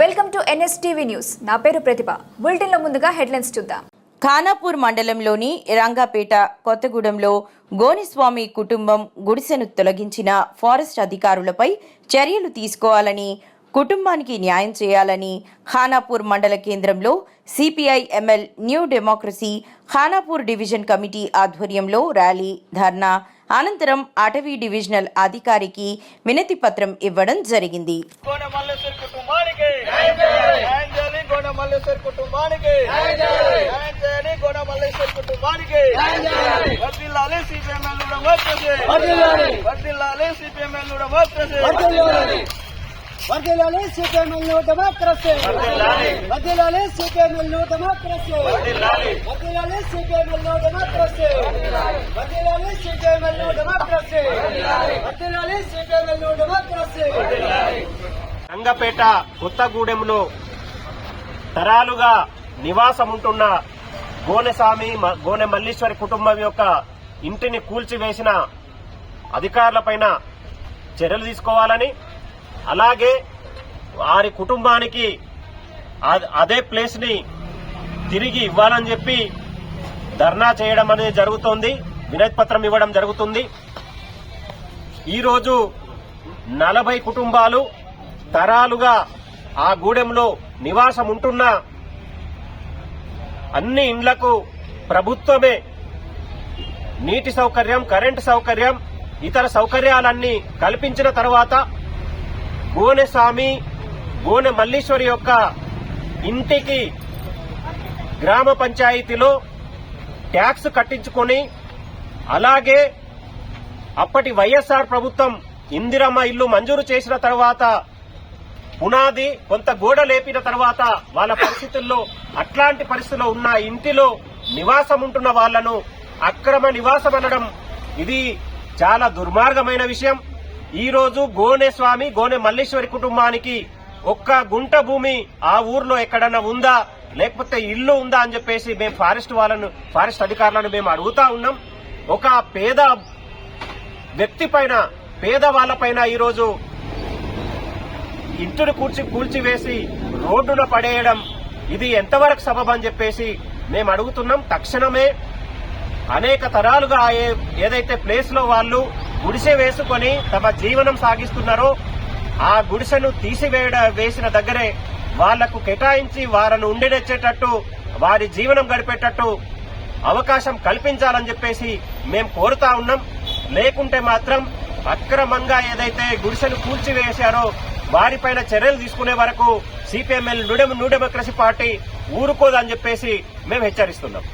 Welcome to NSTV news. నా పేరు ప్రతిభ. బులెటిన్లో ముందుగా హెడ్లైన్స్ చూద్దాం. ఖానాపూర్ మండలంలోని రంగాపేట కొత్తగూడెంలో గోనిస్వామి కుటుంబం గుడిసెను తొలగించిన ఫారెస్ట్ అధికారులపై చర్యలు తీసుకోవాలని కుటుంబానికి న్యాయం చేయాలని ఖానాపూర్ మండల కేంద్రంలో CPI ML new democracy Khanapur division committee ఆధ్వర్యంలో ర్యాలీ ధర్నా అనంతరం అటవీ డివిజనల్ అధికారికి వినతి పత్రం ఇవ్వడం జరిగింది. కోన మల్లేశ్వర్ కుటుంబానికి. న్యాయం చేయాలి కోన మల్లేశ్వర్ కుటుంబానికి న్యాయం చేయాలి కోన మల్లేశ్వర్ కుటుంబానికి వర్దిల్లాలి సిపిఎంఎల్ డెమోక్రసీ వర్దిల్లాలి సిపిఎంఎల్ డెమోక్రసీ వర్ధిల్లాలి సిపిఎంఎల్ డెమోక్రసీ వర్ధిల్లాలి రంగపేట కొత్తగూడెంలో తరాలుగా నివాసం ఉంటున్న గోనెస్వామి గోనె మల్లీశ్వరి కుటుంబం యొక్క ఇంటిని కూల్చివేసిన అధికారులపైన చర్యలు తీసుకోవాలని అలాగే వారి కుటుంబానికి అదే ప్లేస్ని తిరిగి ఇవ్వాలని చెప్పి ధర్నా చేయడం అనేది జరుగుతోంది. వినతి పత్రం ఇవ్వడం జరుగుతుంది. ఈరోజు నలభై కుటుంబాలు తరాలుగా ఆ గూడెంలో నివాసం ఉంటున్న అన్ని ఇండ్లకు ప్రభుత్వమే నీటి సౌకర్యం కరెంటు సౌకర్యం ఇతర సౌకర్యాలన్నీ కల్పించిన తర్వాత గోనె స్వామి గోనె మల్లీశ్వరి యొక్క ఇంటికి గ్రామ పంచాయతీలో ట్యాక్స్ కట్టించుకొని అలాగే అప్పటి వైఎస్ఆర్ ప్రభుత్వం ఇందిరమ్మ ఇల్లు మంజూరు చేసిన తర్వాత పునాది కొంత గోడ లేపిన తర్వాత వాళ్ళ పరిస్థితుల్లో అట్లాంటి పరిస్థితుల్లో ఉన్న ఇంటిలో నివాసం ఉంటున్న వాళ్ళను అక్రమ నివాసం అనడం ఇది చాలా దుర్మార్గమైన విషయం. ఈ రోజు గోనె స్వామి గోనె మల్లేశ్వరి కుటుంబానికి ఒక్క గుంట భూమి ఆ ఊర్లో ఎక్కడన్నా ఉందా? లేకపోతే ఇల్లు ఉందా అని చెప్పేసి మేము ఫారెస్ట్ వాళ్ళను ఫారెస్ట్ అధికారులను మేము అడుగుతా ఉన్నాం. ఒక పేద వ్యక్తి పైన పేద వాళ్ళపైన ఈరోజు ఇంటిని కూర్చి కూల్చివేసి రోడ్డున పడేయడం ఇది ఎంతవరకు సబబ్ అని చెప్పేసి మేము అడుగుతున్నాం. తక్షణమే అనేక తరాలుగా ఏ- ఏదైతే ప్లేస్లో వాళ్ళు గుడిసె వేసుకొని తమ జీవనం సాగిస్తున్నారో ఆ గుడిసెను తీసివేయడ వేసిన దగ్గరే వాళ్ళకు కేటాయించి వారిని ఉండినెచ్చేటట్టు వారి జీవనం గడిపేటట్టు అవకాశం కల్పించాలని చెప్పేసి మేము కోరుతా ఉన్నాం. లేకుంటే మాత్రం అక్రమంగా ఏదైతే గుడిసెలు కూల్చివేశారో వారిపైన చర్యలు తీసుకునే వరకు సిపిఎంఎల్ న్యూ డెమోక్రసీ పార్టీ ఊరుకోదని చెప్పేసి మేము హెచ్చరిస్తున్నాం.